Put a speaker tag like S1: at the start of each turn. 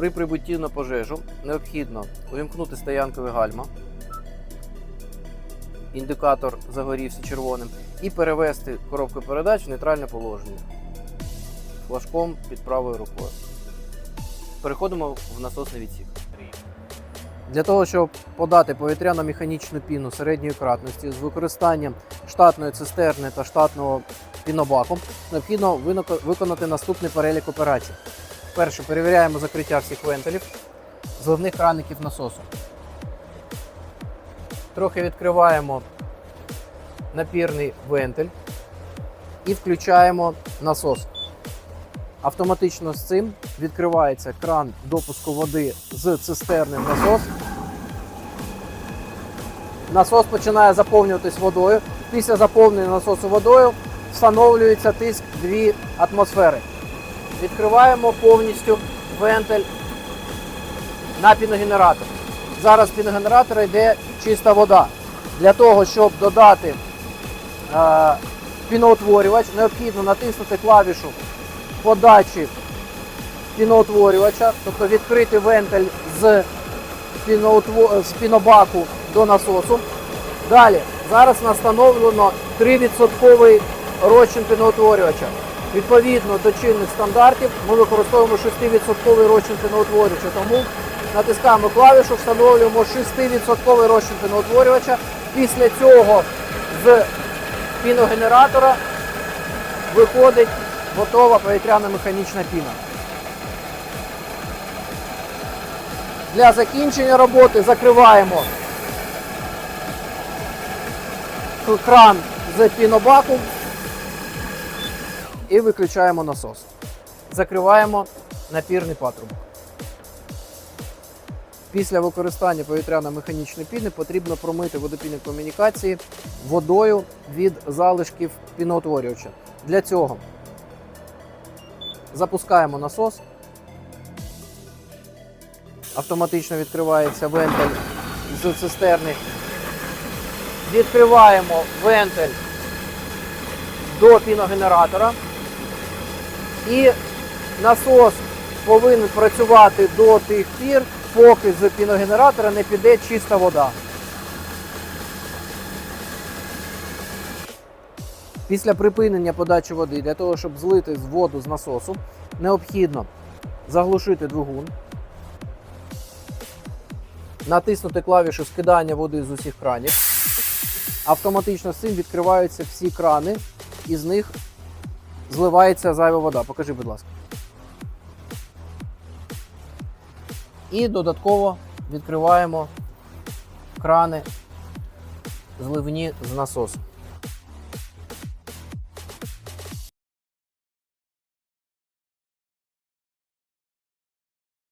S1: При прибутті на пожежу необхідно увімкнути стоянкове гальма. Індикатор загорівся червоним, і перевести коробку передач в нейтральне положення флажком під правою рукою. Переходимо в насосний відсік. Для того, щоб подати повітряно-механічну піну середньої кратності з використанням штатної цистерни та штатного пінобаку, необхідно виконати наступний перелік операцій. Перше, перевіряємо закриття всіх вентилів, зливних краників насосу. Трохи відкриваємо напірний вентиль і включаємо насос. Автоматично з цим відкривається кран допуску води з цистерни в насос. Насос починає заповнюватись водою. Після заповнення насосу водою встановлюється тиск 2 атмосфери. Відкриваємо повністю вентиль на піногенератор. Зараз з піногенератора йде чиста вода. Для того, щоб додати е, піноутворювач, необхідно натиснути клавішу подачі піноутворювача, тобто відкрити вентиль з, з пінобаку до насосу. Далі, зараз настановлено 3% розчин піноутворювача. Відповідно до чинних стандартів ми використовуємо 6% розчин піноутворювача, тому натискаємо клавішу, встановлюємо 6% розчин піноутворювача. Після цього з піногенератора виходить готова повітряна механічна піна. Для закінчення роботи закриваємо кран з пінобаку і виключаємо насос. Закриваємо напірний патрубок. Після використання повітряно-механічної піни потрібно промити водопільні комунікації водою від залишків піноутворювача. Для цього запускаємо насос. Автоматично відкривається вентиль з цистерни. Відкриваємо вентиль до піногенератора. І насос повинен працювати до тих пір, поки з піногенератора не піде чиста вода. Після припинення подачі води для того, щоб злити воду з насосу, необхідно заглушити двигун, натиснути клавішу скидання води з усіх кранів. Автоматично з цим відкриваються всі крани, і з них зливається зайва вода. Покажи, будь ласка. І додатково відкриваємо крани зливні з насосу.